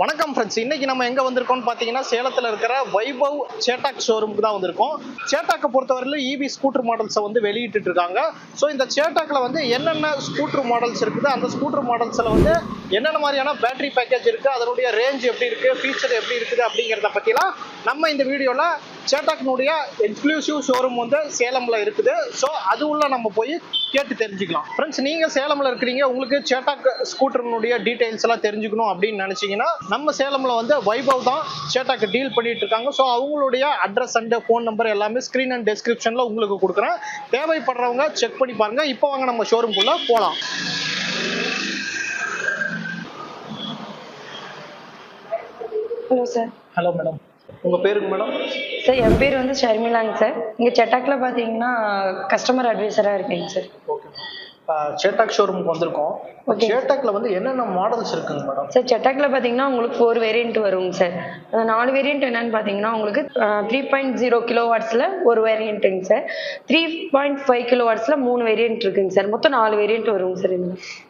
வணக்கம் ஃப்ரெண்ட்ஸ் இன்னைக்கு நம்ம எங்க வந்திருக்கோம்னு பாத்தீங்கன்னா சேலத்துல இருக்கிற வைபவ் சேட்டாக் ஷோரூமுக்கு தான் வந்திருக்கோம். சேட்டாக்கை பொறுத்தவரையிலும் இவி ஸ்கூட்டர் மாடல்ஸை வந்து வெளியிட்டு இருக்காங்க. ஸோ இந்த சேட்டாக்ல வந்து என்னென்ன ஸ்கூட்டர் மாடல்ஸ் இருக்குது? அந்த ஸ்கூட்டர் மாடல்ஸ்ல வந்து என்னென்ன மாதிரியான பேட்டரி பேக்கேஜ் இருக்குது அதனுடைய ரேஞ்ச் எப்படி இருக்குது ஃபீச்சர் எப்படி இருக்குது அப்படிங்கிறத பற்றிலாம் நம்ம இந்த வீடியோவில் சேட்டாக்னுடைய எக்ஸ்க்ளூசிவ் ஷோரூம் வந்து சேலமில் இருக்குது. ஸோ அது உள்ள நம்ம போய் கேட்டு தெரிஞ்சுக்கலாம். ஃப்ரெண்ட்ஸ் நீங்கள் சேலமில் இருக்கிறீங்க உங்களுக்கு சேட்டாக் ஸ்கூட்டர்னுடைய டீட்டெயில்ஸ் எல்லாம் தெரிஞ்சுக்கணும் அப்படின்னு நினச்சிங்கன்னா நம்ம சேலமில் வந்து வைபவ் தான் சேட்டாக்கு டீல் பண்ணிட்டு இருக்காங்க. ஸோ அவங்களுடைய அட்ரஸ் அண்ட் ஃபோன் நம்பர் எல்லாமே ஸ்க்ரீன் அண்ட் டெஸ்கிரிப்ஷனில் உங்களுக்கு கொடுக்குறேன். தேவைப்படுறவங்க செக் பண்ணி பாருங்கள் இப்போ வாங்க நம்ம ஷோரூம்குள்ளே போகலாம் ஹலோ சார். ஹலோ மேடம் உங்க பேருங்க மேடம் சார் என் பேர் வந்து ஷர்மிலாங்க சார். இங்கே செட்டாக்ல பார்த்தீங்கன்னா கஸ்டமர் அட்வைசராக இருக்கேங்க சார். ஓகே சேட்டாக் ஷோரூமுக்கு வந்திருக்கோம். சேட்டாக்ல வந்து என்னென்ன மாடல்ஸ் இருக்குங்க மேடம் சார் செட்டாக்ல பார்த்தீங்கன்னா உங்களுக்கு ஃபோர் வேரியன்ட் வருங்க சார் அந்த நாலு வேரியன்ட் என்னன்னு பார்த்தீங்கன்னா உங்களுக்கு த்ரீ பாயிண்ட் ஜீரோ கிலோ வாட்ஸில் ஒரு வேரியன்ட்டுங்க sir three point five kilo வாட்ஸில் மூணு வேரியன்ட் இருக்குங்க சார் மொத்தம் நாலு வேரியன்ட் வருங்க சார்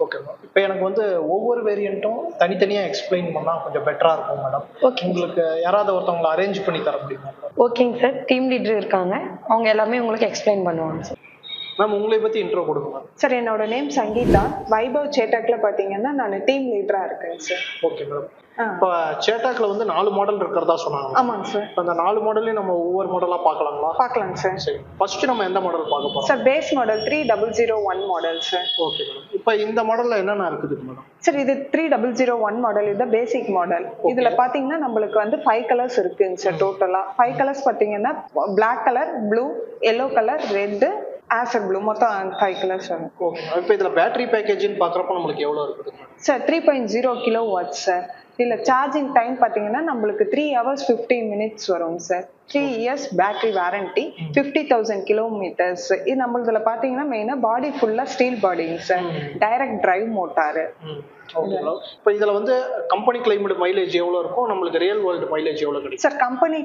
ஓகே மேம் இப்போ எனக்கு வந்து ஒவ்வொரு வேரியண்ட்டும் தனித்தனியாக எக்ஸ்பிளைன் பண்ணால் கொஞ்சம் பெட்டராக இருக்கும் மேடம் Okay. உங்களுக்கு யாராவது ஒருத்தவங்களை அரேஞ்ச் பண்ணி தர முடியுமா ஓகேங்க சார் டீம் லீடர் இருக்காங்க. அவங்க எல்லாமே உங்களுக்கு எக்ஸ்பிளைன் பண்ணுவாங்க சார் மேம் உங்களை பற்றி இன்ட்ரோ கொடுங்க சார் என்னோட நேம் சங்கீதா. வைபவ் சேட்டாக்ல பாத்தீங்கன்னா நான் டீம் லீடரா இருக்கேன் சார் ஓகே மேடம். இப்போ சேட்டாக்ல வந்து நாலு மாடல் இருக்கிறதா சொன்னாங்க ஆமாங்க சார் அந்த நாலு மாடலையும் நம்ம ஒவ்வொரு மாடலாக பார்க்கலாங்களா பார்க்கலாங்க சார் சரி. ஃபர்ஸ்ட் நம்ம எந்த மாடல் பார்க்க போகிறோம் sir base model three double zero one model sir okay madam இப்போ இந்த மாடலில் என்னென்ன இருக்குது மேடம் சார் இது three double zero one model இது பேசிக் மாடல் இதுல பாத்தீங்கன்னா நம்மளுக்கு வந்து ஃபைவ் கலர்ஸ் இருக்குங்க சார் டோட்டலா ஃபைவ் கலர்ஸ் பாத்தீங்கன்னா black colour blue yellow colour red azure blue மொத்தம் ஃபைவ் கலர்ஸ் வரும் ஓகே இப்போ இதில் பேட்டரி பேக்கேஜ்னு பார்க்குறப்ப நம்மளுக்கு எவ்வளோ இருக்குது sir three point zero kilo watts sir இதுல சார்ஜிங் டைம் பாத்தீங்கன்னா நம்மளுக்கு த்ரீ ஹவர்ஸ் ஃபிஃப்டீன் மினிட்ஸ் வரும் sir three years battery warranty fifty thousand kilometres இது நம்மளதுல பாத்தீங்கன்னா மெயினா பாடி ஃபுல்லா steel பாடிங்க sir direct drive motor. Madam இப்போ இதில் வந்து கம்பெனி கிளைமேட் மைலேஜ் எவ்வளோ இருக்கும் நம்மளுக்கு ரியல் வேர்ல்டு மைலேஜ் எவ்வளோ கிடைக்கும்? சார் கம்பெனி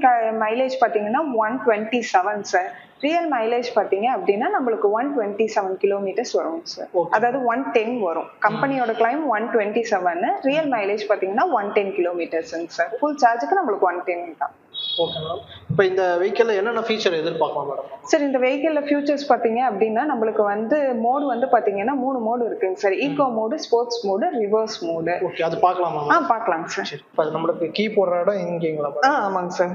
மைலேஜ் பாத்தீங்கன்னா one twenty seven sir real mileage பாத்தீங்க அப்படின்னா நம்மளுக்கு ஒன் டுவெண்ட்டி செவன் கிலோமீட்டர்ஸ் வரும் சார். அதாவது ஒன் டென் வரும். கம்பெனியோட claim one twenty seven real mileage பாத்தீங்கன்னா ஒன் டென் கிலோமீட்டர்ஸுங்க சார் ஃபுல் சார்ஜுக்கு நம்மளுக்கு ஒன் டென் தான். ஓகே மேடம் இப்போ இந்த வெஹிக்கிளில் என்னென்ன ஃபீச்சர் எதிர்பார்க்கலாம் மேடம் சார் இந்த வெஹிக்கிள்ல ஃபியூச்சர்ஸ் பாத்தீங்க அப்படின்னா நம்மளுக்கு வந்து மோடு வந்து பாத்தீங்கன்னா மூணு மோடு இருக்குங்க sir eco mode sports mode reverse mode okay அது பார்க்கலாமா ஆ பார்க்கலாங்க சார். இப்போ நம்மளுக்கு கீ போடுற இடம் இங்கேங்களா ஆ ஆமாங்க சார்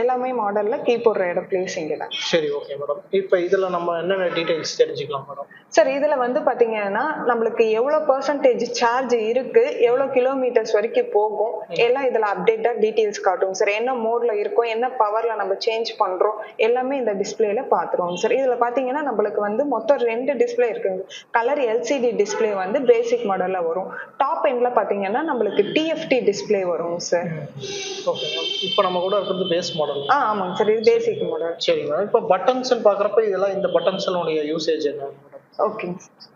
எல்லாமே மாடல்ல கீ போடுற இடம் பிளேஸ் இங்கே தான். சரி ஓகே மேடம் இப்போ இதில் நம்ம என்னென்ன டீடைல்ஸ் தெரிஞ்சுக்கலாம் மேடம் சார் இதுல வந்து பாத்தீங்கன்னா நம்மளுக்கு எவ்வளவு பெர்சன்டேஜ் சார்ஜ் இருக்கு எவ்வளவு கிலோமீட்டர்ஸ் வரைக்கும் போகும் எல்லாம் இதுல அப்டேட்டா டீடைல்ஸ் காட்டும். சார் என்ன மோட்ல இருக்கும் என்ன பவர்ல நம்ம சேஞ்ச் பண்றோம் எல்லாமே இந்த டிஸ்பிளேல பாத்துருவோம் சார் இதுல பாத்தீங்கன்னா நம்மளுக்கு வந்து மொத்தம் ரெண்டு டிஸ்பிளே இருக்குங்க. கலர் எல்சிடி டிஸ்பிளே வந்து பேசிக் மாடல்ல வரும். டாப் எண்ட்ல பாத்தீங்கன்னா நம்மளுக்கு டிஎஃப்டி டிஸ்பிளே வரும் சார் ஓகே இப்போ நம்ம கூட இருக்கிறது பேஸ் மாடல் ஆ ஆமாங்க சார் இது பேசிக் மாடல் சரி மேடம் இப்போ பட்டன்ஸ்னு பார்க்குறப்ப இதெல்லாம் இந்த பட்டன்ஸ்னுடைய யூசேஜ் என்ன? மேடம் ஓகே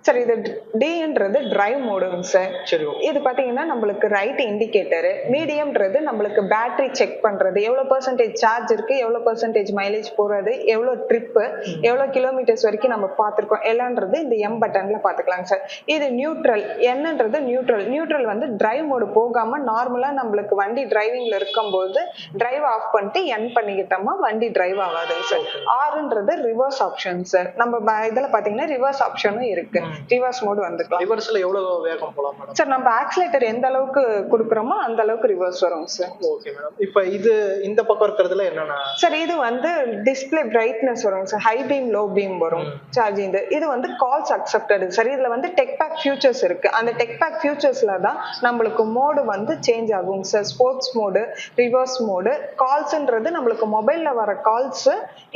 சார் இது டின்றது டிரைவ் மோடுங்க சார் சரி இது பாத்தீங்கன்னா நம்மளுக்கு ரைட் இண்டிகேட்டர் மீடியம்ன்றது நம்மளுக்கு பேட்டரி செக் பண்றது. எவ்வளவு பெர்சன்டேஜ் சார்ஜ் இருக்கு எவ்வளவு பெர்சன்டேஜ் மைலேஜ் போறது எவ்வளவு ட்ரிப் எவ்வளவு கிலோமீட்டர்ஸ் வரைக்கும் நம்ம பார்த்திருக்கோம் எல்லாம்ன்றது இந்த எம் பட்டன்ல பாத்துக்கலாங்க சார் இது நியூட்ரல் என்னன்றது நியூட்ரல் நியூட்ரல் வந்து டிரைவ் மோடு போகாம நார்மலா நம்மளுக்கு வண்டி டிரைவிங்ல இருக்கும்போது டிரைவ் ஆஃப் பண்ணிட்டு என் பண்ணிக்கிட்டோமா வண்டி டிரைவ் ஆகாதுங்க சார் ஆறுன்றது ரிவர்ஸ் ஆப்ஷன் சார் நம்ம இதுல பாத்தீங்கன்னா ரிவர்ஸ் ஆப்ஷனும் இருக்கு. ரிவர்ஸ் மோடு வந்துக்கலாம். ரிவர்ஸில் எவ்வளோ வேகம் போகலாம் மேடம் சார் நம்ம ஆக்சிலேட்டர் எந்த அளவுக்கு கொடுக்குறோமோ அந்த அளவுக்கு ரிவர்ஸ் வரும் சார் ஓகே மேடம் இப்போ இது இந்த பக்கம் இருக்கிறதுல என்னென்ன? சார் இது வந்து டிஸ்ப்ளே பிரைட்னஸ் வரும் sir high beam low beam வரும். சார்ஜிங் இது. வந்து கால்ஸ் அக்செப்டட் சார் இதுல வந்து டெக் பேக் ஃபியூச்சர்ஸ் இருக்கு. அந்த டெக் பேக் ஃபியூச்சர்ஸ்ல தான் நம்மளுக்கு மோடு வந்து சேஞ்ச் ஆகும் sir sports mode reverse mode கால்ஸ்ன்றது நம்மளுக்கு மொபைல்ல வர கால்ஸ்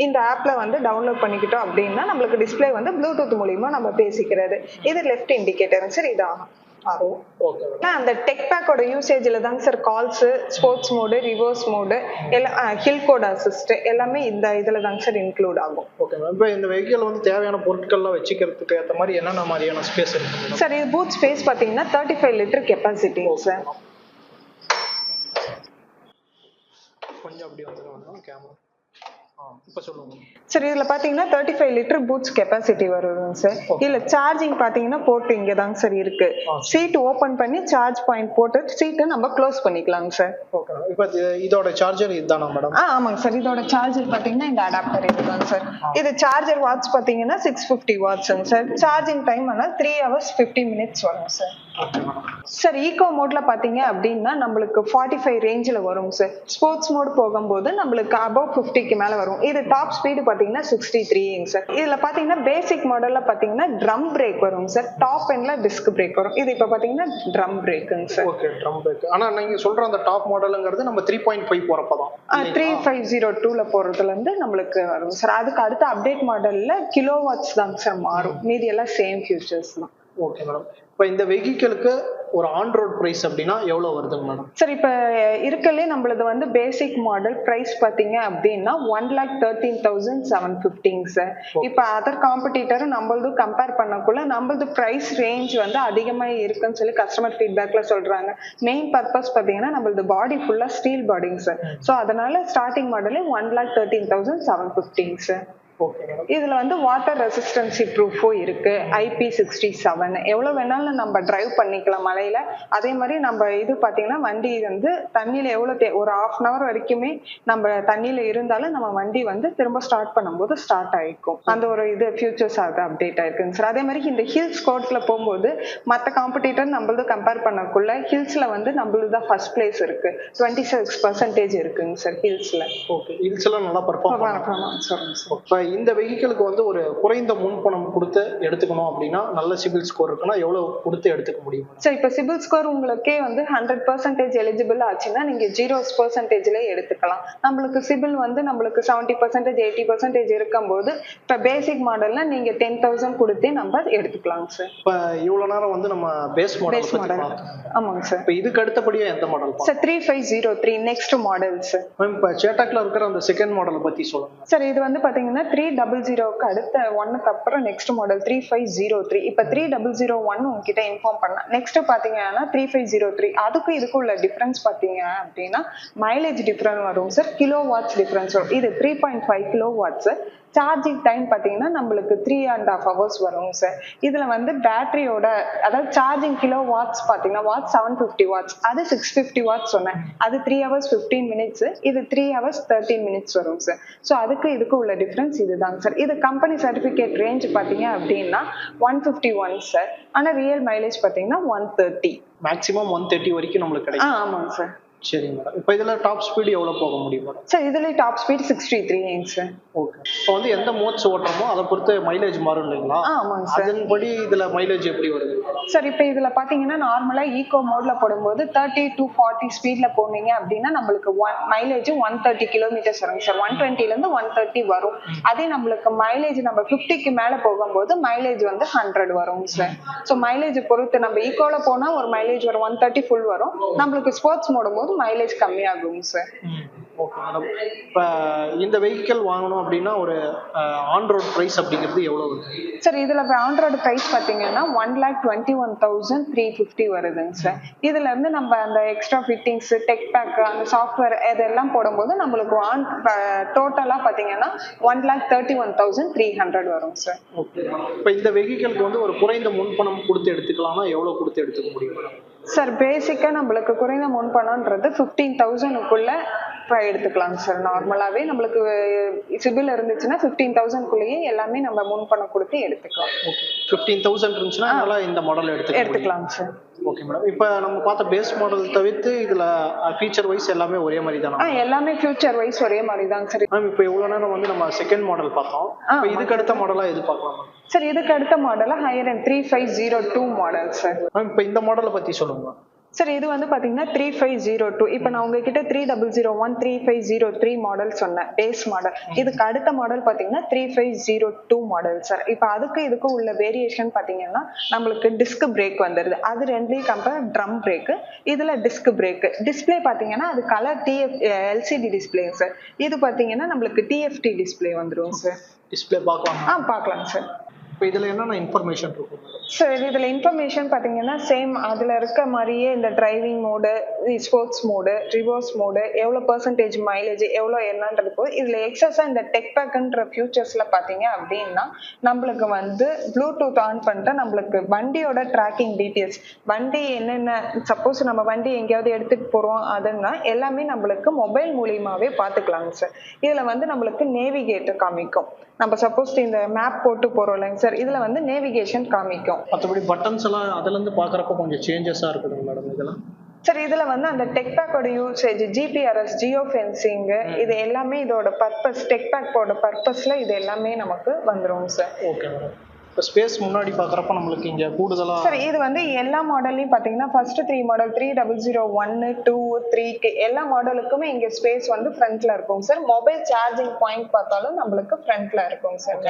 இந்த ஆப்ல வந்து டவுன்லோட் பண்ணிக்கிட்டோம் அப்படின்னா நம்மளுக்கு டிஸ்ப்ளே வந்து ப்ளூடூத் மூலியமா நம்ம பேசிக்கிறது. இது லெஃப்ட் இண்டிகேட்டர் சார் இது ஆகும் அந்த டெக் பேக்கோட யூசேஜ்ல தாங்க sir calls sports mode reverse mode எல்லாம் ஹில் கோட் அசிஸ்ட் எல்லாமே இந்த இதுல தாங்க சார் இன்க்ளூட் ஆகும். ஓகே மேம் இப்போ இந்த வெஹிக்கிள் வந்து தேவையான பொருட்கள்லாம் வச்சுக்கிறதுக்கு ஏற்ற மாதிரி என்னென்ன மாதிரியான ஸ்பேஸ் இருக்கு சார் இது பூத் ஸ்பேஸ் பாத்தீங்கன்னா thirty five litre capacity sir கொஞ்சம் அப்படி வந்துடும் கேமரா சரி இதுல பாத்தீங்கன்னா thirty five litre boots capacity வருதுங்க சார் இதுல சார்ஜிங் பாத்தீங்கன்னா போர்ட் இங்க தாங்க சார் இருக்கு சீட் ஓபன் பண்ணி சார்ஜ் பாயிண்ட் போட்டு சீட்டை நம்ம க்ளோஸ் பண்ணிக்கலாங்க சார் ஓகே இப்போ இதோட சார்ஜர் இதுதானா மேடம் ஆ ஆமாங்க சார் இதோட சார்ஜர் பாத்தீங்கன்னா இந்த அடாப்டர் இதுதாங்க சார் இது சார்ஜர் வாட்ச் பாத்தீங்கன்னா சிக்ஸ் ஃபிஃப்டி வாட்ஸ்ங்க சார் சார்ஜிங் டைம் ஆனால் த்ரீ ஹவர்ஸ் ஃபிஃப்டி மினிட்ஸ் வரும் சார் சார் ஈகோ மோட்ல பாத்தீங்க அப்படின்னா நம்மளுக்கு ஃபார்ட்டி ஃபைவ் ரேஞ்சில் வரும் சார் ஸ்போர்ட்ஸ் மோட் போகும்போது நம்மளுக்கு அபவ் ஃபிஃப்டிக்கு மேல வரும். இது டாப் ஸ்பீடு பாத்தீங்கன்னா சிக்ஸ்டி த்ரீங்க சார் இதுல பாத்தீங்கன்னா பேசிக் மாடல்ல பாத்தீங்கன்னா ட்ரம் பிரேக் வரும் சார் டாப் எண்ட்ல டிஸ்க் பிரேக் வரும். இது இப்ப பாத்தீங்கன்னா ட்ரம் பிரேக்குங்க சார் ஓகே ட்ரம் பிரேக் ஆனா நீங்க சொல்ற அந்த டாப் மாடலுங்கிறது நம்ம த்ரீ பாயிண்ட் ஃபைவ் போறப்ப தான். த்ரீ ஃபைவ் ஜீரோ டூல போறதுல இருந்து நம்மளுக்கு வரும் சார் அதுக்கு அடுத்த அப்டேட் மாடல்ல கிலோ வாட்ஸ் தாங்க சார் மாறும். மீதி எல்லாம் சேம் ஃபியூச்சர்ஸ் தான். ஓகே மேடம் இப்போ இந்த வெஹிக்கிளுக்கு ஒரு ஆன் ரோட் ப்ரைஸ் அப்படின்னா எவ்வளோ வருதுங்க மேடம் சார் இப்போ இருக்கலே நம்மளது வந்து பேசிக் மாடல் ப்ரைஸ் பார்த்தீங்க அப்படின்னா one lakh thirteen thousand seven ஃபிஃப்டிங் sir இப்போ அதர் காம்படிட்டரும் நம்மளது கம்பேர் பண்ணக்குள்ள நம்மளது ப்ரைஸ் ரேஞ்ச் வந்து அதிகமாக இருக்குன்னு சொல்லி கஸ்டமர் ஃபீட்பேக்ல சொல்றாங்க. மெயின் பர்பஸ் பார்த்தீங்கன்னா நம்மளது பாடி ஃபுல்லாக ஸ்டீல் பாடிங் சார் ஸோ அதனால starting மாடலே one lakh thirteen thousand seven ஃபிஃப்டிங் sir இதுல வந்து வாட்டர் ரெசிஸ்டன்சி ப்ரூஃபும் இருக்கு. ஐபி சிக்ஸ்டி செவன் எவ்வளவு வேணாலும் நம்ம டிரைவ் பண்ணிக்கலாம் மலையில. அதே மாதிரி நம்ம இது பாத்தீங்கன்னா வண்டி வந்து தண்ணியில எவ்வளவு தே- ஒரு ஹாஃப் அன் அவர் வரைக்குமே நம்ம தண்ணியில இருந்தாலும் நம்ம வண்டி வந்து திரும்ப ஸ்டார்ட் பண்ணும்போது ஸ்டார்ட் ஆயிக்கும். அந்த ஒரு இது ஃபியூச்சர்ஸ் அது அப்டேட் ஆயிருக்குங்க சார் அதே மாதிரி இந்த ஹில்ஸ் கோட்ல போகும்போது மற்ற காம்படிட்டர் நம்மளது கம்பேர் பண்ணக்குள்ள ஹில்ஸ்ல வந்து நம்மளது தான் ஃபர்ஸ்ட் பிளேஸ் இருக்கு. டுவெண்ட்டி சிக்ஸ் பர்சன்டேஜ் இருக்குங்க சார் ஹில்ஸ்ல ஓகே ஹில்ஸ் எல்லாம் நல்லா பர்ஃபார்ம் பண்ணும். சொல்லுங்க சார் இந்த வெஹிக்கிளுக்கு வந்து ஒரு குறைந்த முன்பணம் கொடுத்து எடுத்துக்கணும் அப்படின்னா நல்ல சிபில் ஸ்கோர் இருக்குன்னா எவ்வளோ கொடுத்து எடுத்துக்க முடியும்? சரி இப்போ சிபில் ஸ்கோர் உங்களுக்கே வந்து ஹண்ட்ரட் பர்சன்டேஜ் எலிஜிபிள் ஆச்சுன்னா நீங்க ஜீரோ பர்சன்டேஜ்ல எடுத்துக்கலாம். நம்மளுக்கு சிபில் வந்து நம்மளுக்கு செவன்டி பர்சன்டேஜ் எயிட்டி பர்சன்டேஜ் இருக்கும்போது இப்போ பேசிக் மாடல்ல நீங்க டென் தௌசண்ட் கொடுத்தே நம்ம எடுத்துக்கலாங்க சார் இப்போ இவ்வளோ நேரம் வந்து நம்ம பேஸ் மாடல் மாடல் ஆமாங்க சார் இப்போ இதுக்கு அடுத்தபடியாக எந்த model sir three five zero three next model sir ma'am இப்போ சேட்டாக்ல இருக்கிற அந்த செகண்ட் மாடலை பற்றி சொல்லுங்க. சார் இது வந்து பாத்தீங்கன்னா த்ரீ டபுள் ஜீரோக்கு அடுத்த ஒன்னுக்கு அப்புறம் next model three five zero three இப்போ த்ரீ டபுள் ஜீரோ ஒன் உங்ககிட்ட இன்ஃபார்ம் பண்ணேன் நெக்ஸ்ட் பார்த்தீங்கன்னா த்ரீ ஃபைவ் ஜீரோ த்ரீ அதுக்கும் இதுக்கும் உள்ள டிஃபரன்ஸ் பார்த்தீங்க அப்படின்னா மைலேஜ் டிஃப்ரெண்ட் வரும் சார் கிலோ வாட்ஸ் டிஃபரன்ஸ் வரும். இது three point five kilo watts charging time பார்த்தீங்கன்னா நம்மளுக்கு த்ரீ அண்ட் ஹாஃப் ஹவர்ஸ் வரும் சார் இதில் வந்து பேட்டரியோட அதாவது சார்ஜிங் கிலோ வாட்ஸ் பார்த்தீங்கன்னா வாட்ஸ் செவன் ஃபிஃப்டி வாட்ஸ் அது சிக்ஸ் ஃபிஃப்டி வாட்ஸ் சொன்னேன். அது த்ரீ ஹவர்ஸ் ஃபிஃப்டீன் மினிட்ஸ் இது த்ரீ ஹவர்ஸ் தேர்ட்டீன் மினிட்ஸ் வரும் சார் ஸோ அதுக்கு இதுக்கு உள்ள டிஃப்ரென்ஸ் இதுதாங்க சார் இது கம்பெனி சர்டிஃபிகேட் ரேஞ்ச் பார்த்தீங்க அப்படின்னா ஒன் ஃபிஃப்டி ஒன் சார் ஆனால் ரியல் மைலேஜ் பார்த்தீங்கன்னா one thirty maximum one thirty வரைக்கும் நம்மளுக்கு கிடைக்கும். ஆமாங்க சார் சரிங்க மேடம் இப்போ இதில் டாப் ஸ்பீடு எவ்வளோ போக முடியும் மேடம் சார் இதுலேயே டாப் ஸ்பீட் சிக்ஸ்டி த்ரீங்க சார் ஓகே இப்போ வந்து எந்த மோட்ஸ் ஓட்டுறோமோ அதை பொறுத்து மைலேஜ் மாறும் இல்லைங்களா? ஆமாங்க சார் அதன்படி இதில் மைலேஜ் எப்படி வருது? சார் இப்போ இதுல பாத்தீங்கன்னா நார்மலா ஈகோ மோட்ல போடும்போது தேர்ட்டி டு ஃபார்ட்டி ஸ்பீட்ல போனீங்க அப்படின்னா நம்மளுக்கு one mileage one thirty kilometres வருங்க சார் ஒன் டுவெண்ட்டில இருந்து ஒன் தேர்ட்டி வரும். அதே நம்மளுக்கு மைலேஜ் நம்ம ஃபிஃப்டிக்கு மேல போகும்போது மைலேஜ் வந்து ஹண்ட்ரட் வரும் சார் ஸோ மைலேஜ் பொறுத்து நம்ம ஈகோல போனா ஒரு மைலேஜ் வரும் ஒன் தேர்ட்டி ஃபுல் வரும். நம்மளுக்கு ஸ்போர்ட்ஸ் மோடும் போது மைலேஜ் கம்மியாகும் சார் ஓகே மேடம் இப்போ இந்த வெஹிக்கிள் வாங்கணும் அப்படின்னா ஒரு ஆன் ரோட் ப்ரைஸ் அப்படிங்கிறது எவ்வளோ வருது? சார் இதுல ஆண்ட்ராய்டு பிரைஸ் பாத்தீங்கன்னா one lakh twenty one thousand three fifty வருதுங்க சார் இதுல இருந்து நம்ம அந்த எக்ஸ்ட்ரா ஃபிட்டிங்ஸ் டெக் பேக் அந்த சாஃப்ட்வேர் இதெல்லாம் போடும்போது நம்மளுக்கு ஆன் டோட்டலா பாத்தீங்கன்னா one lakh thirty one thousand three hundred வரும் சார் ஓகே இப்போ இந்த வெஹிக்கிளுக்கு வந்து ஒரு குறைந்த முன்பணம் கொடுத்து எடுத்துக்கலாம்னா எவ்வளோ கொடுத்து எடுத்துக்க முடியும் மேடம் சார் பேசிக்காக நம்மளுக்கு குறைந்த முன்பணம்ன்றது ஃபிஃப்டீன் தௌசண்ட்க்குள்ளே எடுத்துக்கலாங்க சார் நார்மலாவே நம்மளுக்கு சிபில் இருந்துச்சுன்னா ஃபிஃப்டீன் தௌசண்ட்குள்ளேயே எல்லாமே நம்ம முன்பணம் கொடுத்து எடுத்துக்கலாம். ஃபிஃப்டீன் தௌசண்ட் இருந்துச்சுன்னா அதனால இந்த மாடல் முடியும். எடுத்துக்கலாங்க சார் ஓகே மேடம் இப்போ நம்ம பார்த்த பேஸ் மாடல் தவிர்த்து இதில் ஃபீச்சர் வைஸ் எல்லாமே ஒரே மாதிரி ஆ தானே எல்லாமே ஃபியூச்சர் வைஸ் ஒரே மாதிரி தாங்க சார் மேம் இப்போ இவ்வளோ நேரம் வந்து நம்ம செகண்ட் மாடல் பார்த்தோம். இதுக்கு அடுத்த மாடலாக எது பார்க்கலாம் சார் இதுக்கு அடுத்த model higher and three five zero two model sir ma'am இப்போ இந்த மாடலை பற்றி சொல்லுங்க சார் இது வந்து பாத்தீங்கன்னா த்ரீ ஃபைவ் ஜீரோ டூ இப்போ நான் உங்ககிட்ட three double zero one three five zero three model சொன்னேன் பேஸ் மாடல் இதுக்கு அடுத்த மாடல் பாத்தீங்கன்னா three five zero two model sir இப்போ அதுக்கு இதுக்கும் உள்ள வேரியேஷன் பாத்தீங்கன்னா நம்மளுக்கு டிஸ்க் பிரேக் வந்துருது. அது ரெண்டுலையும் கம்பேர் ட்ரம் பிரேக்கு இதுல டிஸ்க் பிரேக் டிஸ்ப்ளே பாத்தீங்கன்னா அது colour TF LCD display sir இது பாத்தீங்கன்னா நம்மளுக்கு டிஎஃப்டி டிஸ்ப்ளே வந்துரும் சார் டிஸ்பிளே பார்க்கலாம்? ஆ பார்க்கலாம் சார் இப்போ இதில் என்னென்ன இன்ஃபர்மேஷன் இருக்கும் மேடம் சார் இதில் இன்ஃபர்மேஷன் பார்த்தீங்கன்னா சேம் அதில் இருக்க மாதிரியே இந்த driving mode sports mode reverse mode எவ்வளோ பர்சன்டேஜ் மைலேஜ் எவ்வளோ என்னன்றது போது இதில் எக்ஸஸா இந்த டெக் பேக்குன்ற ஃபியூச்சர்ஸில் பார்த்தீங்க அப்படின்னா நம்மளுக்கு வந்து ப்ளூடூத் ஆன் பண்ணிட்டா நம்மளுக்கு வண்டியோட ட்ராக்கிங் டீட்டெயில்ஸ் வண்டி என்னென்ன சப்போஸ் நம்ம வண்டி எங்கேயாவது எடுத்துகிட்டு போகிறோம் அதுன்னா எல்லாமே நம்மளுக்கு மொபைல் மூலியமாகவே பார்த்துக்கலாங்க சார் இதில் வந்து நம்மளுக்கு நேவிகேட்டர் காமிக்கும். நம்ம சப்போஸ் இந்த மேப் போட்டு போகிறோம் இல்லைங்க சார் இதுல வந்து நேவிகேஷன் காமிக்கும். மற்றபடி பட்டன்ஸ் எல்லாம் அதுல இருந்து பாக்குறப்ப கொஞ்சம் சேஞ்சஸா இருக்குதுங்க மேடம் இதெல்லாம்? சார் இதுல வந்து அந்த டெக் பேக்கோட யூசேஜ் ஜிபிஆர்எஸ் ஜியோ ஃபென்சிங் இது எல்லாமே இதோட பர்பஸ் டெக் பேக்கோட பர்பஸ்ல இது எல்லாமே நமக்கு வந்துரும் சார். ஓகே மேடம் இப்போ ஸ்பேஸ் முன்னாடி பாக்குறப்ப நம்மளுக்கு இங்க கூடுதலா சார் இது வந்து எல்லா மாடல்லையும் பாத்தீங்கன்னா first three model three double zero ஒன்னு டூ த்ரீக்கு எல்லா மாடலுக்குமே இங்க ஸ்பேஸ் வந்து ஃப்ரண்ட்ல இருக்கும். சார் மொபைல் சார்ஜிங் பாயிண்ட் பார்த்தாலும் நம்மளுக்கு ஃப்ரண்ட்ல இருக்கும் சார்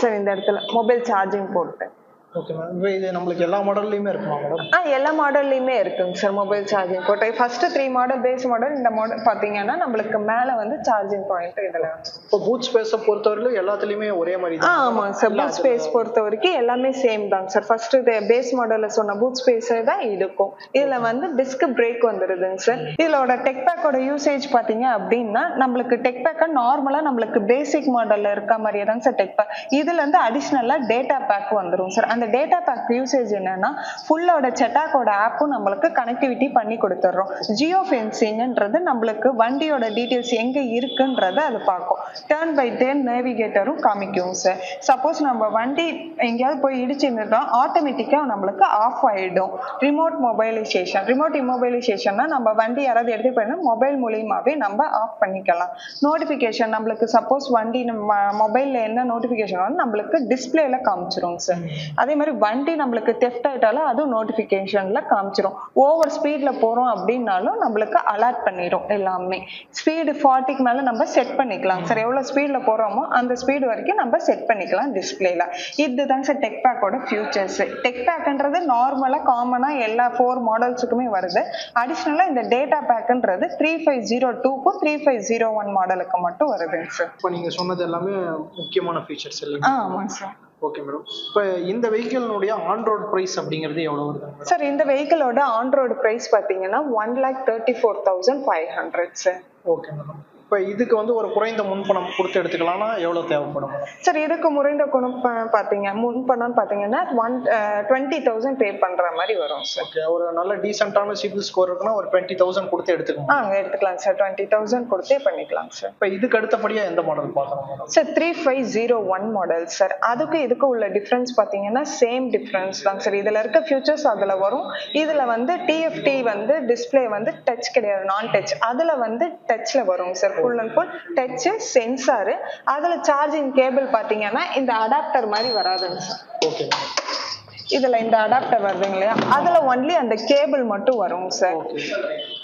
சார் இந்த இடத்துல மொபைல் சார்ஜிங் போட்டு. ஓகே மேடம் இப்போ இது நம்மளுக்கு எல்லா மாடல்லையுமே இருக்குமா மேடம் ஆ எல்லா மாடல்லையுமே இருக்குங்க சார் மொபைல் சார்ஜிங் போட்டு first three model base model இந்த மாடல் பாத்தீங்கன்னா நம்மளுக்கு மேல வந்து சார்ஜிங் பாயிண்ட் இதுல வந்து இப்போ பூட் ஸ்பேஸை பொறுத்தவரையிலும் எல்லாத்துலயுமே ஒரே மாதிரி ஆ தான் ஆமாங்க சார் பூட் ஸ்பேஸ் பொறுத்த வரைக்கும் எல்லாமே சேம் தாங்க சார் ஃபர்ஸ்ட் பேஸ் மாடல்ல சொன்ன பூட் ஸ்பேஸே தான் இருக்கும். இதுல வந்து டிஸ்க் பிரேக் வந்துருதுங்க சார் இதோட டெக் பேக்கோட யூசேஜ் பாத்தீங்க அப்படின்னா நம்மளுக்கு டெக் பேக்கா நார்மலா நம்மளுக்கு பேசிக் மாடல்ல இருக்க மாதிரியே தாங்க சார் டெக் பேக் இதுல இருந்து அடிஷ்னலா டேட்டா பேக் வந்துரும் சார் அந்த டேட்டா பேக் யூசேஜ் என்னன்னா ஃபுல்லோட செட்டாக்கோட ஆப்பும் நம்மளுக்கு கனெக்டிவிட்டி பண்ணி கொடுத்துட்றோம். ஜியோ ஃபென்சிங்ன்றது நம்மளுக்கு வண்டியோட டீட்டெயில்ஸ் எங்க இருக்குன்றத அது பார்க்கும். டேர்ன் பை டேர்ன் நேவிகேட்டரும் காமிக்கும் சார் சப்போஸ் நம்ம வண்டி எங்கேயாவது போய் இடிச்சிருந்தோம் ஆட்டோமேட்டிக்கா நம்மளுக்கு ஆஃப் ஆயிடும். ரிமோட் மொபைலைசேஷன் ரிமோட் இம்மொபைலைசேஷன்னா நம்ம வண்டி யாராவது எடுத்து போயிடணும் மொபைல் மூலியமாவே நம்ம ஆஃப் பண்ணிக்கலாம். நோட்டிஃபிகேஷன் நம்மளுக்கு சப்போஸ் வண்டி நம்ம மொபைல்ல என்ன நோட்டிஃபிகேஷன் வரும் நம்மளுக்கு டிஸ்பிளேல காமிச்சிரும் சார் அதே மாதிரி வண்டி நம்மளுக்கு தெஃப்ட் ஆயிட்டாலும் அதுவும் நோட்டிஃபிகேஷன்ல காமிச்சிரும். ஓவர் ஸ்பீட்ல போறோம் அப்படின்னாலும் நம்மளுக்கு அலர்ட் பண்ணிடும் எல்லாமே. ஸ்பீடு ஃபார்ட்டிக்கு மேல நம்ம செட் பண்ணிக்கலாம். சார் எவ்வளவு ஸ்பீட்ல போறோமோ அந்த ஸ்பீடு வரைக்கும் நம்ம செட் பண்ணிக்கலாம் டிஸ்பிளேல இதுதாங்க சார் டெக் பேக்கோட ஃபியூச்சர்ஸ் டெக் பேக்ன்றது நார்மலா காமனா எல்லா ஃபோர் மாடல்ஸுக்குமே வருது. அடிஷ்னலா இந்த டேட்டா பேக்ன்றது த்ரீ ஃபைவ் ஜீரோ டூக்கும் த்ரீ ஃபைவ் ஜீரோ ஒன் மாடலுக்கு மட்டும் வருதுங்க சார் இப்போ நீங்க சொன்னது எல்லாமே முக்கியமான ஃபீச்சர்ஸ் இல்லைங்க ஆமாங்க சார் ஓகே மேடம் இப்போ இந்த வெஹிக்கிளினுடைய ஆன் ரோட் ப்ரைஸ் அப்படிங்கிறது எவ்வளோ மேடம் சார் இந்த வெஹிக்கிளோட ஆன் ரோடு பிரைஸ் பாத்தீங்கன்னா one lakh thirty four thousand five hundred sir okay madam இப்போ இதுக்கு வந்து ஒரு குறைந்த முன்பணம் கொடுத்து எடுத்துக்கலாம்னா எவ்வளோ தேவைப்படும்? சார் இதுக்கு முறைந்த குணம் ப- பாத்தீங்க முன்பணம் பாத்தீங்கன்னா ஒன் டுவெண்ட்டி தௌசண்ட் பே பண்ற மாதிரி வரும் சார் ஓகே ஒரு நல்ல டீசெண்டான சிபில் ஸ்கோர் இருக்குன்னா ஒரு டுவெண்ட்டி தௌசண்ட் கொடுத்து எடுத்துக்கணும் ஆ எடுத்துக்கலாம் சார் டுவெண்ட்டி தௌசண்ட் கொடுத்தே பண்ணிக்கலாம் சார் இப்போ இதுக்கு அடுத்தபடியா எந்த மாடல் பார்க்கணும் sir three five zero one model sir அதுக்கு இதுக்கு உள்ள டிஃப்ரென்ஸ் பார்த்தீங்கன்னா சேம் டிஃப்ரென்ஸ் தான் சார் இதில் இருக்க ஃபியூச்சர்ஸ் அதில் வரும். இதில் வந்து டிஎஃப்டி வந்து டிஸ்ப்ளே வந்து டச் கிடையாது நான் டச் அதில் வந்து டச்சில் வரும் sir full and full touch sensor அதில் சார்ஜிங் கேபிள் பார்த்தீங்கன்னா இந்த அடாப்டர் மாதிரி வராதுங்க சார் ஓகே இதுல இந்த அடாப்டர் வருதுங்க இல்லையா? அதுல ஒன்லி அந்த கேபிள் மட்டும் வரும் சார் ஓகே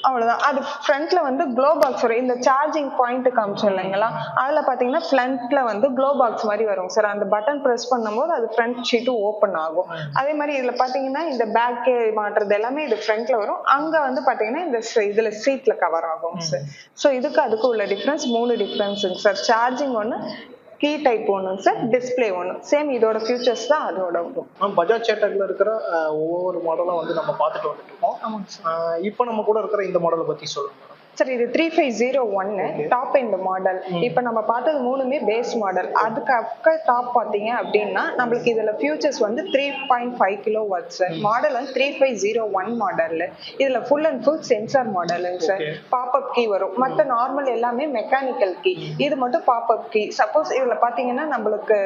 அவ்வளவுதான். அது ஃப்ரண்ட்ல வந்து க்ளோ பாக்ஸ் வரும் இந்த சார்ஜிங் பாயிண்ட் காமிச்சோம் இல்லைங்களா? அதுல பாத்தீங்கன்னா ஃப்ரண்ட்ல வந்து க்ளோ பாக்ஸ் மாதிரி வரும் சார் அந்த பட்டன் பிரஸ் பண்ணும்போது அது ஃப்ரண்ட் ஷீட்டும் ஓப்பன் ஆகும். அதே மாதிரி இதுல பாத்தீங்கன்னா இந்த பேக் மாட்டுறது எல்லாமே இது ஃப்ரண்ட்ல வரும். அங்க வந்து பாத்தீங்கன்னா இந்த இதுல சீட்ல கவர் ஆகும் சார் ஸோ இதுக்கு அதுக்கு உள்ள டிஃபரன்ஸ் மூணு டிஃபரன்ஸுங்க சார் சார்ஜிங் ஒன்று கீ டைப் ஒன்று சார் டிஸ்ப்ளே ஒன்று சேம் இதோட ஃபியூச்சர்ஸ் தான் அதோட வரும் மேம் பஜாஜ் சேட்டக்ல இருக்கிற ஒவ்வொரு மாடலும் வந்து நம்ம பார்த்துட்டு வந்துட்டு இருக்கோம். இப்போ நம்ம கூட இருக்கிற இந்த மாடலை பத்தி சொல்லுங்க. மேடம் சார் இது த்ரீ ஃபைவ் ஜீரோ ஒன்னு டாப் எண்ட் மாடல் இப்போ நம்ம பார்த்தது மூணுமே பேஸ் மாடல் அதுக்கு அக்க டாப் பார்த்தீங்க அப்படின்னா நம்மளுக்கு இதுல ஃபியூச்சர்ஸ் வந்து three point five kilo watt sir model வந்து three five zero one model இதுல ஃபுல் அண்ட் ஃபுல் சென்சார் மாடலுங்க சார். பாப்அப் கீ வரும். மற்ற நார்மல் எல்லாமே மெக்கானிக்கல் கீ இது மட்டும் பாப்அப் கீ சப்போஸ் இதுல பாத்தீங்கன்னா நம்மளுக்கு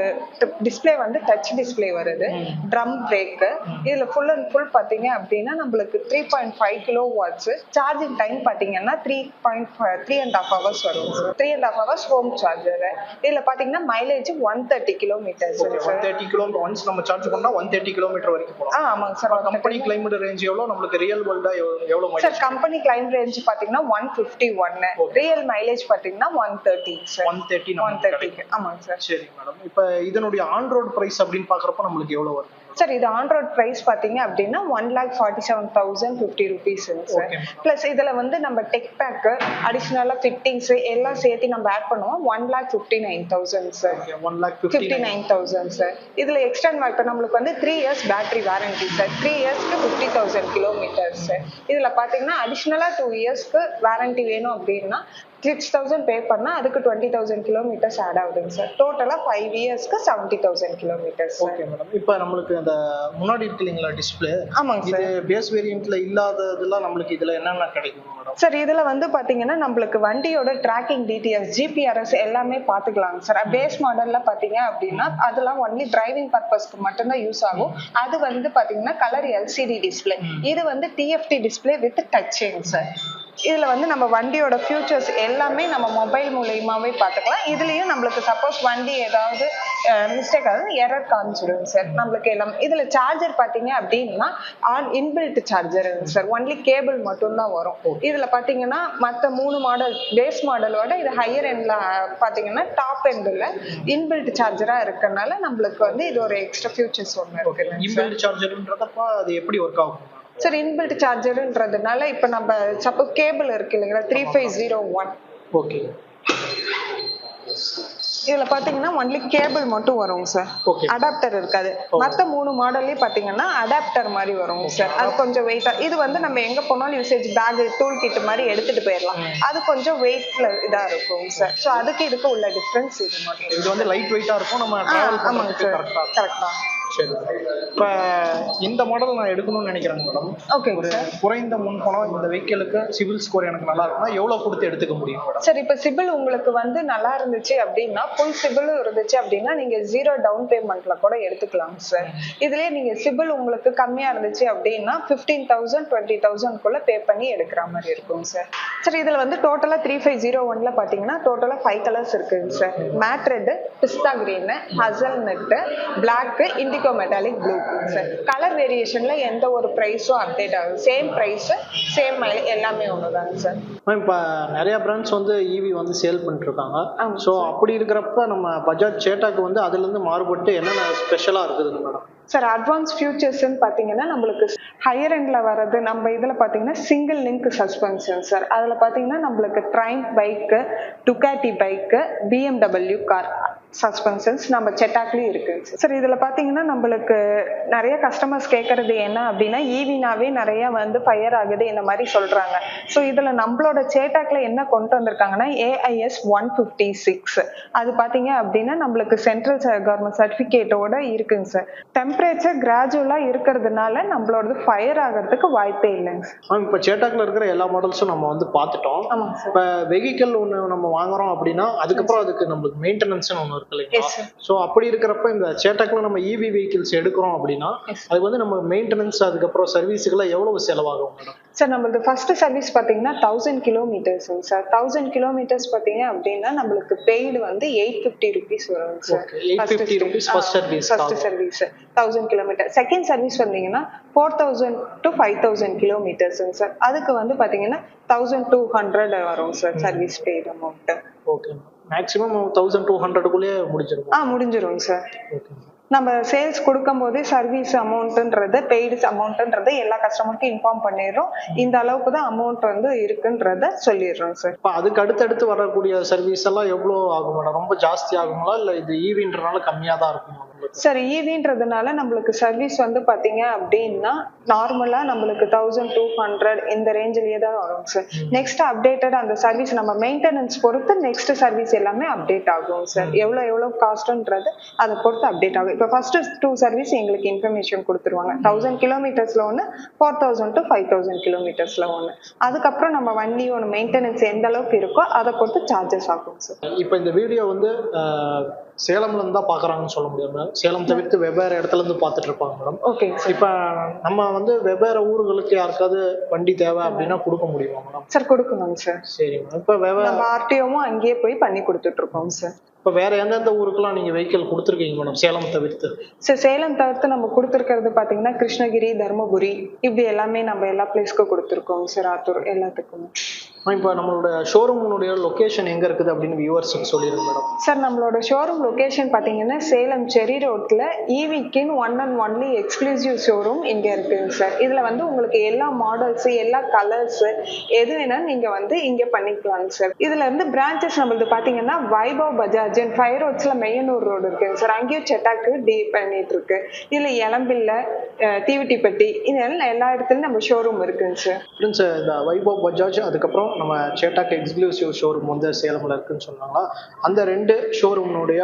டிஸ்ப்ளே வந்து டச் டிஸ்ப்ளே வருது. ட்ரம் பிரேக் இதுல ஃபுல் அண்ட் ஃபுல் பாத்தீங்க அப்படின்னா நம்மளுக்கு three point five kilo watts charging time பாத்தீங்கன்னா three point three and half hours வரும் three and half hours home charger இதுல பாத்தீங்கன்னா mileage one thirty kilometres one thirty kilo once நம்ம charge பண்ணா one thirty kilometre வரைக்கும் போகலாம். ஆ ஆமாங்க sir company climate range எவ்வளோ நம்மளுக்கு ரியல் வேர்ல்டா எவ்வளோ சார் கம்பெனி கிளைம் ரேஞ்ச் பாத்தீங்கன்னா ஒன் ஃபிஃப்டி ஒன்னு ரியல் மைலேஜ் பாத்தீங்கன்னா one thirty sir one thirty one கிடைக்கும் ஆமாங்க சார் சரி மேடம் இப்போ இதனுடைய ஆன் ரோட் பிரைஸ் அப்படின்னு பார்க்குறப்ப நம்மளுக்கு எவ்வளோ வரும் சார் இது ஆன் ரோட் பிரைஸ் பாத்தீங்க அப்படின்னா one lakh forty seven thousand fifty rupees sir. Plus இதுல வந்து நம்ம டெக் பேக்கு அடிஷ்னலா ஃபிட்டிங்ஸ் எல்லாம் சேர்த்து நம்ம ஆட் பண்ணுவோம். One lakh fifty nine thousand sir one lakh fifty nine thousand sir இதுல எக்ஸ்டெண்ட் இப்போ நம்மளுக்கு வந்து three years battery warranty sir three இயர்ஸ்க்கு ஃபிஃப்டி தௌசண்ட் கிலோமீட்டர்ஸ் சார் இதுல பாத்தீங்கன்னா அடிஷ்னலா டூ இயர்ஸ்க்கு வாரண்டி வேணும் அப்படின்னா சிக்ஸ் தௌசண்ட் பே பண்ணா அதுக்கு டுவெண்ட்டி தௌசண்ட் கிலோமீட்டர்ஸ் ஆட் ஆகுதுங்க சார் டோட்டலா ஃபைவ் இயர்ஸ்க்கு seventy thousand kilometres okay madam இப்போ நம்மளுக்கு அந்த முன்னாடி இருக்கு இல்லைங்களா டிஸ்பிளே ஆமாங்க இது சார் பேஸ் வேரியன்ட்ல இல்லாததெல்லாம் நம்மளுக்கு இதுல என்னென்ன கிடைக்கும் மேடம் சார் இதுல வந்து பாத்தீங்கன்னா நம்மளுக்கு வண்டியோட டிராக்கிங் டீடைல்ஸ் ஜிபிஆர்எஸ் எல்லாமே பாத்துக்கலாங்க சார் பேஸ் மாடல்ல பாத்தீங்க அப்படின்னா அதெல்லாம் ஒன்லி டிரைவிங் பர்பஸ்க்கு மட்டும்தான் யூஸ் ஆகும். அது வந்து பாத்தீங்கன்னா கலர் எல்சிடி டிஸ்ப்ளே இது வந்து TFT display with touching sir இதில் வந்து நம்ம வண்டியோட ஃபியூச்சர்ஸ் எல்லாமே நம்ம மொபைல் மூலயமாவே பார்த்துக்கலாம். இதுலேயும் நம்மளுக்கு சப்போஸ் வண்டி ஏதாவது மிஸ்டேக் ஆகுது எரர் காமிச்சிடும் சார் நம்மளுக்கு எல்லாம் இதில் சார்ஜர் பார்த்தீங்க அப்படின்னா on inbuilt charger sir only cable மட்டும்தான் வரும். இதில் பார்த்தீங்கன்னா மற்ற மூணு மாடல் பேஸ் மாடலோட இது ஹையர் எண்டில் பார்த்தீங்கன்னா டாப் எண்டில் இன்பில்ட் சார்ஜராக இருக்கறனால நம்மளுக்கு வந்து இது ஒரு எக்ஸ்ட்ரா ஃபியூச்சர்ஸ் ஒன்று ஓகே இருக்கு இன்பில்ட் சார்ஜர்ன்றதப்ப அது எப்படி ஒர்க் ஆகும்? சார் இன்பில்ட் சார்ஜர்ன்றதுனால இப்ப நம்ம சப்போஸ் கேபிள் இருக்கு இல்லைங்களா? Three five zero one okay இதுல பாத்தீங்கன்னா ஒன்லி கேபிள் மட்டும் வரும் சார். அடாப்டர் இருக்காது. மத்த மூணு மாடல்லயும் பாத்தீங்கன்னா அடாப்டர் மாதிரி வரும் சார் அது கொஞ்சம் வெயிட்டா இது வந்து நம்ம எங்க போனாலும் யூசேஜ் பேக் டூல் கிட் மாதிரி எடுத்துட்டு போயிடலாம் அது கொஞ்சம் வெயிட்ல இதா இருக்கும் சார் சோ அதுக்கு இதுக்கு உள்ள டிஃபரன்ஸ் இது மட்டும். இது வந்து லைட் வெயிட்டா இருக்கும். நம்ம ஆமாங்க சார் கரெக்டா சரி இப்போ இந்த மாடல் நான் எடுக்கணும்னு நினைக்கிறேன் மேடம் ஓகேங்க ஒரு குறைந்த முன்பணம் இந்த வெஹிக்கிளுக்கு சிவில் ஸ்கோர் எனக்கு நல்லா இருக்குன்னா எவ்வளவு கொடுத்து எடுத்துக்க முடியும் மேடம் சரி இப்ப சிபில் உங்களுக்கு வந்து நல்லா இருந்துச்சு அப்படின்னா ஃபுல் சிபிலும் இருந்துச்சு அப்படின்னா நீங்க ஜீரோ டவுன் பேமெண்ட்ல கூட எடுத்துக்கலாம் சார் இதுலயே நீங்க சிபில் உங்களுக்கு கம்மியா இருந்துச்சு அப்படின்னா பிப்டீன் தௌசண்ட் டுவெண்ட்டி தௌசண்ட் குள்ள பே பண்ணி எடுக்கிற மாதிரி இருக்கும் சார் சரி இதுல வந்து டோட்டலா த்ரீ ஃபைவ் ஜீரோ ஒன்ல பாத்தீங்கன்னா டோட்டலா ஃபைவ் கலர்ஸ் இருக்குங்க sir matte red pista green hazelnut black indigo metallic blue sir colour வேரியேஷன்ல எந்த ஒரு ப்ரைஸும் அப்டேட் ஆகுது. சேம் ப்ரைஸ் சேம் எல்லாமே ஒண்ணுதாங்க சார் மேம் இப்போ நிறைய பிராண்ட்ஸ் வந்து ஈவி வந்து சேல் பண்ணிட்டு இருக்காங்க ஆமா ஸோ அப்படி இருக்கிறப்ப நம்ம பஜாஜ் சேட்டாக்கு வந்து அதுல இருந்து மாறுபட்டு என்னென்ன ஸ்பெஷலா இருக்குதுங்க மேடம் சார் அட்வான்ஸ் ஃபியூச்சர்ஸ்னு பார்த்தீங்கன்னா நம்மளுக்கு ஹையர் எண்டில் வர்றது நம்ம இதில் பார்த்தீங்கன்னா சிங்கிள் லிங்க் சஸ்பென்ஷன் சார் அதில் பார்த்தீங்கன்னா நம்மளுக்கு drain bike Ducati bike BMW car suspensions நம்ம செட்டாக்லேயும் இருக்குங்க சார் இதில் பார்த்தீங்கன்னா நம்மளுக்கு நிறைய கஸ்டமர்ஸ் கேட்கறது என்ன அப்படின்னா ஈவினாவே நிறைய வந்து ஃபயர் ஆகுது இந்த மாதிரி சொல்கிறாங்க ஸோ இதில் நம்மளோட சேட்டாக்ல என்ன கொண்டு வந்திருக்காங்கன்னா ஏஐஎஸ் ஒன் ஃபிஃப்டி சிக்ஸ் அது பார்த்தீங்க அப்படின்னா நம்மளுக்கு சென்ட்ரல் கவர்மெண்ட் சர்டிஃபிகேட்டோட இருக்குங்க சார் டெம்பரேச்சர் கிராஜுவலாக இருக்கிறதுனால நம்மளோடது ஃபயர் ஆகிறதுக்கு வாய்ப்பே இல்லைங்க சார் இப்போ சேட்டாக்ல இருக்கிற எல்லா மாடல்ஸும் நம்ம வந்து பார்த்துட்டோம் இப்போ வெஹிக்கிள் ஒன்று நம்ம வாங்குறோம் அப்படின்னா அதுக்கப்புறம் அதுக்கு நம்மளுக்கு மெயின்டெனன்ஸ்னு ஒன்று இருக்கு இல்லைங்களா. ஸோ அப்படி இருக்கிறப்ப இந்த சேட்டாக்ல நம்ம இவி வெஹிக்கிள்ஸ் எடுக்கிறோம் அப்படின்னா. அதுக்கு வந்து நம்ம மெயின்டெனன்ஸ் அதுக்கப்புறம் சர்வீஸுக்கெல்லாம் எவ்வளவு செலவாகும் மேடம் சார் நம்மளது ஃபர்ஸ்ட் சர்வீஸ் பார்த்தீங்கன்னா தௌசண்ட் கிலோமீட்டர்ஸுங்க சார் தௌசண்ட் கிலோமீட்டர்ஸ் பார்த்தீங்க அப்படின்னா நம்மளுக்கு பெய்டு வந்து எயிட் ஃபிஃப்டி ருபீஸ் வருங்க sir Okay, 850 rupees first service. First. Service thousand kilometre second service வந்தீங்கன்னா four thousand to five thousand கிலோமீட்டர்ஸுங்க sir அதுக்கு வந்து பார்த்தீங்கன்னா தௌசண்ட் டூ ஹண்ட்ரட் வரும் sir service paid amount okay maximum thousand two ஹண்ட்ரடுக்குள்ளேயே முடிச்சிருக்கும் ஆ முடிஞ்சிரும் sir நம்ம சேல்ஸ் கொடுக்கும்போதே சர்வீஸ் அமௌண்ட்ன்றது பெய்டு அமௌண்ட்ன்றது எல்லா கஸ்டமருக்கும் இன்ஃபார்ம் பண்ணிடுறோம். இந்த அளவுக்கு தான் அமௌண்ட் வந்து இருக்குன்றத சொல்லிடுறோம் சார் இப்போ அதுக்கு அடுத்தடுத்து வரக்கூடிய சர்வீஸ் எல்லாம் எவ்வளோ ஆகும் மேடம் ரொம்ப ஜாஸ்தி ஆகுங்களா? இல்லை இது ஈவின்றனால கம்மியாக தான் இருக்குமா? சார் ஈவின்றதுனால நம்மளுக்கு சர்வீஸ் வந்து பாத்தீங்க அப்படின்னா நார்மலா நம்மளுக்கு தௌசண்ட் டூ ஹண்ட்ரட் இந்த ரேஞ்சிலேயே தான் வரும் சார் நெக்ஸ்ட் அப்டேட்டட் அந்த சர்வீஸ் நம்ம மெயின்டெனன்ஸ் பொறுத்து நெக்ஸ்ட் சர்வீஸ் எல்லாமே அப்டேட் ஆகும் சார் எவ்வளோ எவ்வளோ காஸ்ட்ன்றது அதை பொறுத்து அப்டேட் ஆகும். இப்போ ஃபர்ஸ்ட் டூ சர்வீஸ் எங்களுக்கு இன்ஃபர்மேஷன் கொடுத்துருவாங்க. தௌசண்ட் கிலோமீட்டர்ஸ்ல ஒன்று four thousand to five thousand கிலோமீட்டர்ஸ்ல ஒன்று அதுக்கப்புறம் நம்ம வண்டியோட மெயின்டெனன்ஸ் எந்த அளவுக்கு இருக்கோ அதை பொறுத்து சார்ஜஸ் ஆகும் சார் இப்போ இந்த வீடியோ வந்து சேலம்ல இருந்து தான் பார்க்குறாங்கன்னு சொல்ல முடியாது சேலம் தவிர்த்து வெவ்வேறு இடத்துல இருந்து பார்த்துட்டு இருப்பாங்க மேடம் சார் இப்போ நம்ம வந்து வெவ்வேறு ஊர்களுக்கு யாருக்காவது வண்டி தேவை அப்படின்னா கொடுக்க முடியுமா மேடம் சார் கொடுக்கணுங்க சார் சரி மேடம் இப்போ வெவ்வேறு ஆர்டிஓவும் அங்கேயே போய் பண்ணி கொடுத்துட்டு இருக்கோம் சார் இப்போ வேற எந்தெந்த ஊருக்கெல்லாம் நீங்கள் வெஹிக்கிள் கொடுத்துருக்கீங்க மேடம் சேலம் தவிர்த்து. சார் சேலம் தவிர்த்து நம்ம கொடுத்துருக்கிறது பார்த்தீங்கன்னா கிருஷ்ணகிரி தருமபுரி இப்படி எல்லாமே நம்ம எல்லா பிளேஸ்க்கும் கொடுத்துருக்கோம் சார் ஆத்தூர் எல்லாத்துக்குமே. இப்போ நம்மளோட ஷோரூமுடைய லொகேஷன் எங்க இருக்குது அப்படின்னு வியூவர்ஸுக்கு சொல்லிடுங்க மேடம் சார் நம்மளோட ஷோரூம் லொகேஷன் பார்த்தீங்கன்னா சேலம் செரி ரோட்ல ஈவிக்கின் one and only exclusive showroom இங்க இருக்குங்க சார் இதுல வந்து உங்களுக்கு எல்லா மாடல்ஸ் எல்லா கலர்ஸ் எது வேணாலும் நீங்க வந்து இங்க பண்ணிக்கலாங்க சார் இதுல இருந்து பிரான்ச்சஸ் நம்மளது பாத்தீங்கன்னா வைபவ் பஜாஜ் ஃபைவ் ரோட்ஸ்ல மெய்யனூர் ரோடு இருக்குங்க சார் அங்கேயும் செட்டாக்கு டீ பண்ணிட்டு இருக்கு. இதுல இளம்பில்ல தீவட்டிப்பட்டி இது எல்லாம் எல்லா இடத்துலயும் நம்ம ஷோரூம் இருக்குங்க சார் ஃப்ரெண்ட்ஸ் இந்த வைபவ் பஜாஜ் அதுக்கப்புறம் நம்ம சேட்டாக் எக்ஸ்க்ளூசிவ் ஷோரூம் வந்து சேலமில் இருக்குன்னு சொன்னாங்களா? அந்த ரெண்டு ஷோரூம்னுடைய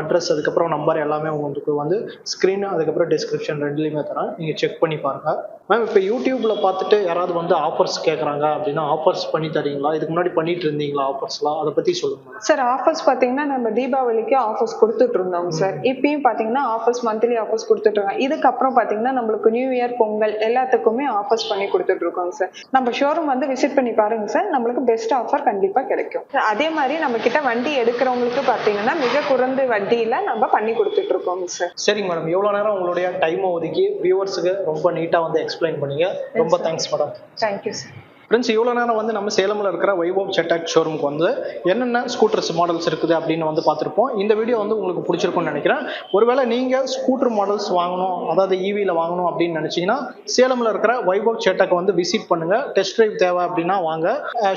அட்ரஸ் அதுக்கப்புறம் நம்பர் எல்லாமே உங்களுக்கு வந்து ஸ்க்ரீன் அதுக்கப்புறம் டிஸ்கிரிப்ஷன் ரெண்டுலேயுமே தரேன். நீங்கள் செக் பண்ணி பாருங்கள் மேம் இப்போ யூடியூப்பில் பார்த்துட்டு யாராவது வந்து ஆஃபர்ஸ் கேட்குறாங்க அப்படின்னா ஆஃபர்ஸ் பண்ணி தரீங்களா? இதுக்கு முன்னாடி பண்ணிட்டு இருந்தீங்களா ஆஃபர்ஸ்லாம் அதை பற்றி சொல்லுங்கள் சார் ஆஃபர்ஸ் பார்த்தீங்கன்னா நம்ம தீபாவளிக்கு ஆஃபர்ஸ் கொடுத்துட்டு இருந்தோம் சார் இப்பயும் பார்த்தீங்கன்னா ஆஃபர்ஸ் மந்த்லி ஆஃபர்ஸ் கொடுத்துட்டு இருக்கோம் இதுக்கப்புறம் பார்த்தீங்கன்னா நம்மளுக்கு நியூ இயர் பொங்கல் எல்லாத்துக்குமே ஆஃபர்ஸ் பண்ணி கொடுத்துட்டு இருக்கோம் சார் நம்ம ஷோரூம் வந்து விசிட் பண்ணி பாருங்க சார் நம்மளுக்கு பெஸ்ட் ஆஃபர் கண்டிப்பாக கிடைக்கும். அதே மாதிரி நம்ம கிட்ட வண்டி எடுக்கிறவங்களுக்கு பார்த்தீங்கன்னா மிக குறைந்த வட்டியில நம்ம பண்ணி கொடுத்துட்டு இருக்கோம் சார் சரிங்க மேடம் எவ்வளோ நேரம் உங்களுடைய டைமை ஒதுக்கி வியூவர்ஸுக்கு ரொம்ப நீட்டாக வந்து எக்ஸ்பிளைன் பண்ணீங்க. ரொம்ப thanks madam thank you sir friends இவ்வளோ நேரம் வந்து நம்ம சேலமில் இருக்கிற வைபவ் செட்டாக் ஷோரூமுக்கு வந்து என்னென்ன ஸ்கூட்டர்ஸ் மாடல்ஸ் இருக்குது அப்படின்னு வந்து பார்த்துருப்போம். இந்த வீடியோ வந்து உங்களுக்கு பிடிச்சிருக்கும்னு நினைக்கிறேன். ஒருவேளை நீங்கள் ஸ்கூட்டர் மாடல்ஸ் வாங்கணும் அதாவது ஈவியில் வாங்கணும் அப்படின்னு நினச்சிங்கன்னா சேலமில் இருக்கிற வைபவ் செட்டாக் வந்து விசிட் பண்ணுங்கள் டெஸ்ட் ட்ரைவ் தேவை அப்படின்னா வாங்க.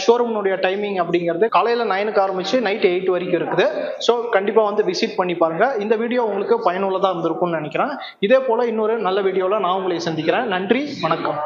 ஷோரூம்னுடைய டைமிங் அப்படிங்கிறது காலையில் நைனுக்கு ஆரம்பித்து நைட் எயிட் வரைக்கும் இருக்குது. ஸோ கண்டிப்பாக வந்து விசிட் பண்ணி பாருங்கள் இந்த வீடியோ உங்களுக்கு பயனுள்ளதாக இருந்திருக்கும்னு நினைக்கிறேன். இதே போல் இன்னொரு நல்ல வீடியோவில் நான் உங்களை சந்திக்கிறேன். நன்றி வணக்கம்.